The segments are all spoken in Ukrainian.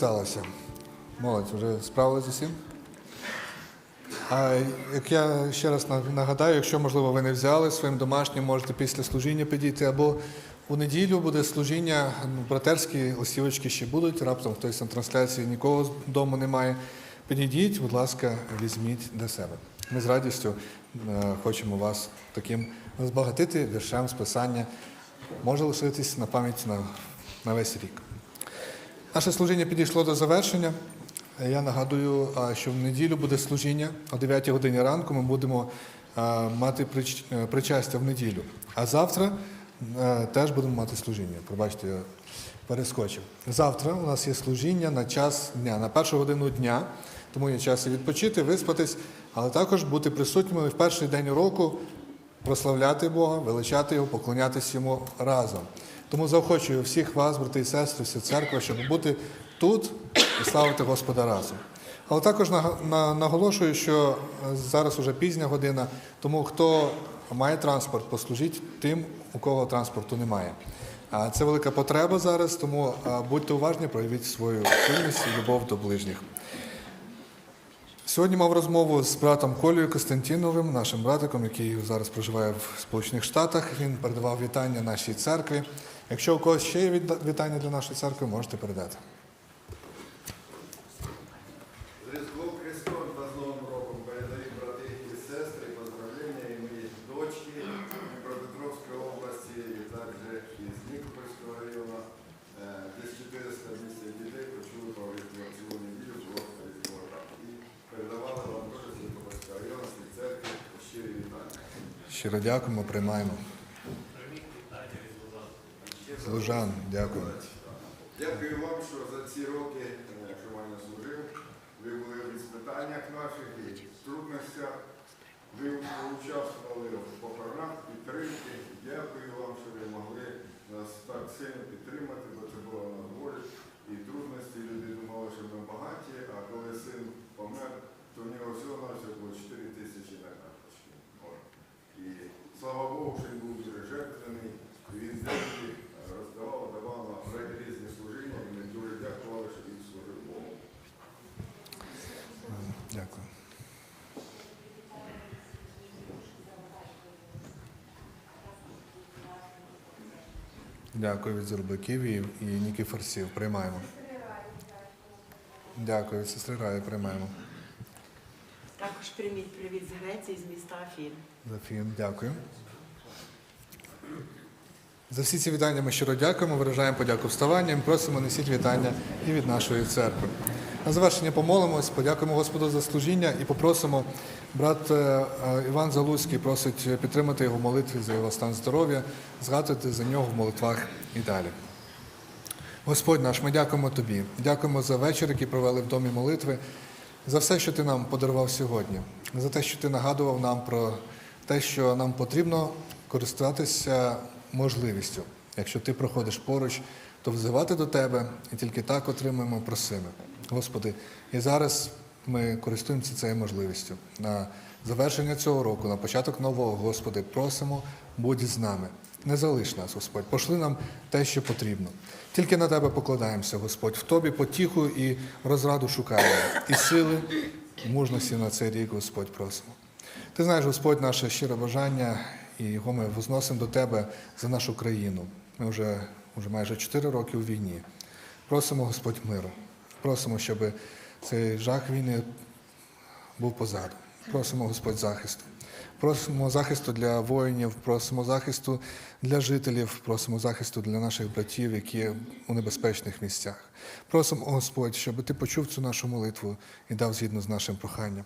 всім дісталося? Молодь, вже справилися з усім? А як я ще раз нагадаю, якщо, можливо, ви не взяли своїм домашнім, можете після служіння підійти, або у неділю буде служіння, ну, братерські листівочки ще будуть, раптом хтось на трансляції нікого вдома немає. Підійдіть, будь ласка, візьміть для себе. Ми з радістю е, хочемо вас таким збагатити віршем з писання. Може лишитись на пам'ять на, на весь рік. Наше служіння підійшло до завершення. Я нагадую, що в неділю буде служіння о 9 годині ранку. Ми будемо мати е, причастя в неділю. А завтра е, теж будемо мати служіння. Пробачте, я перескочив. Завтра у нас є служіння на час дня, на першу годину дня, тому є час і відпочити, виспатись, але також бути присутніми в перший день року, прославляти Бога, величати Його, поклонятися Йому разом. Тому заохочую всіх вас, брати і сестри, всю церкву, щоб бути тут і славити Господа разом. Але також наголошую, що е, зараз уже пізня година, тому хто має транспорт, послужіть тим, у кого транспорту немає. Це велика потреба зараз, тому будьте уважні, проявіть свою пильність і любов до ближніх. Сьогодні мав розмову з братом Колею Костянтіновим, нашим братиком, який зараз проживає в Сполучених Штатах. Він передавав вітання нашій церкві. Якщо у когось ще є вітання для нашої церкви, можете передати. З Різдвом Христом та з Новим роком передаю брати і сестри, поздравлення і моїй дочці Дніпропетровської області, і також із Нікопольського району. Десь 450 дітей почули про Різдво цілу неділю, було Різдво так. І передавали вам теж з Нікопольського району, церкви, щирі вітання. Щиро дякуємо, приймаємо. Служан, дякую. Дякую вам, що за ці роки, е, що мене служив, ви були в іспитаннях наших і в трудностях. Ви участвували в похоронах, підтримки. Дякую вам, що ви могли нас так сильно підтримати, бо це було на волі. І трудності люди думали, що ми багаті, а коли син помер, то в нього всього на все було 4 тисячі на карточці. От. І слава Богу, що він був дуже жертвений. І Він завжди е, роздавав, давав на різні служіння, і ми дуже дякували, що він служив Богу. Дякую. Дякую від Зурбаків і, і Нікіфорсів. Приймаємо. Дякую, сестри Раї, приймаємо. Також прийміть привіт з Греції, з міста Афін. Зафін, дякую. За всі ці вітання ми щиро дякуємо, виражаємо подяку вставанням, просимо несіть вітання і від нашої церкви. На завершення помолимось, подякуємо Господу за служіння і попросимо, брат е, е, Іван Залуцький просить підтримати його молитві за його стан здоров'я, згадувати за нього в молитвах і далі. Господь наш, ми дякуємо Тобі. Дякуємо за вечір, який провели в домі молитви, за все, що Ти нам подарував сьогодні, за те, що Ти нагадував нам про те, що нам потрібно користуватися можливістю. Якщо ти проходиш поруч, то взивати до Тебе і тільки так отримуємо просими. Господи, і зараз ми користуємося цією можливістю. На завершення цього року, на початок нового, Господи, просимо, будь з нами. Не залиш нас, Господь, пошли нам те, що потрібно. Тільки на Тебе покладаємося, Господь, в Тобі потіху і розраду шукаємо, і сили, і мужності на цей рік, Господь, просимо. Ти знаєш, Господь, наше щире бажання, і його ми возносимо до Тебе за нашу країну. Ми вже, вже майже 4 роки у війні. Просимо, Господь, миру. Просимо, щоб цей жах війни був позаду. Просимо, Господь, захисту. Просимо захисту для воїнів, просимо захисту для жителів, просимо захисту для наших братів, які у небезпечних місцях. Просимо, Господь, щоб ти почув цю нашу молитву і дав згідно з нашим проханням.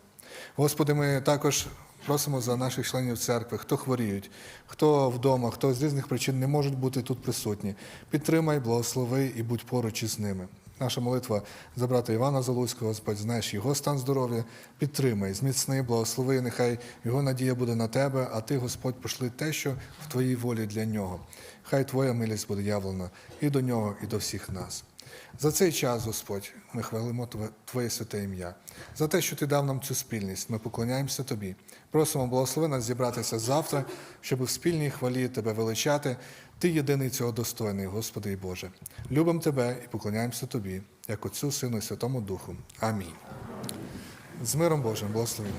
Господи, ми також просимо за наших членів церкви, хто хворіють, хто вдома, хто з різних причин не можуть бути тут присутні. Підтримай, благослови і будь поруч із ними. Наша молитва за брата Івана Залуцького, Господь, знаєш його стан здоров'я, підтримай, зміцни, благослови, нехай його надія буде на тебе, а ти, Господь, пошли те, що в твоїй волі для нього. Хай Твоя милість буде явлена і до нього, і до всіх нас. За цей час, Господь, ми хвалимо Твоє святе ім'я. За те, що Ти дав нам цю спільність, ми поклоняємося Тобі. Просимо благослови нас зібратися завтра, щоб в спільній хвалі Тебе величати. Ти єдиний цього достойний, Господи і Боже. Любим Тебе і поклоняємося Тобі, як Отцю, Сину і Святому Духу. Амінь. З миром Божим, благословімо.